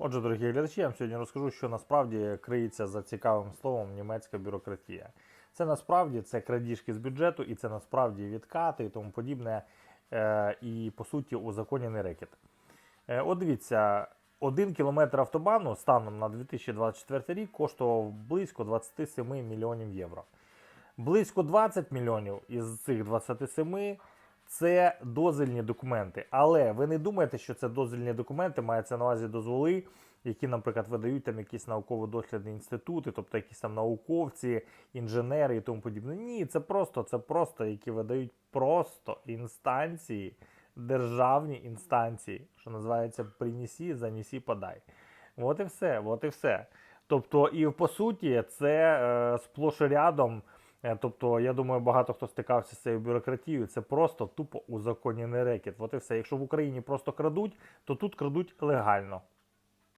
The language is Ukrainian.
Отже, дорогі глядачі, я вам сьогодні розкажу, що насправді криється за цікавим словом німецька бюрократія. Це насправді це крадіжки з бюджету, і це насправді відкати і тому подібне, е, і по суті узаконений рекет. Е, От дивіться, один кілометр автобану станом на 2024 рік коштував близько 27 мільйонів євро. Близько 20 мільйонів із цих 27 це дозвільні документи. Але ви не думаєте, що це дозвільні документи, мається на увазі дозволи, які, наприклад, видають там якісь науково-дослідні інститути, тобто якісь там науковці, інженери і тому подібне. Ні, це просто, це просто, які видають просто інстанції, державні інстанції, що називається принесі, занесі, подай. От і все, от і все. Тобто, і по суті, це е, сплош рядом. Е, Тобто, я думаю, багато хто стикався з цією бюрократією. Це просто тупо узаконений рекет. От і все. Якщо в Україні просто крадуть, то тут крадуть легально.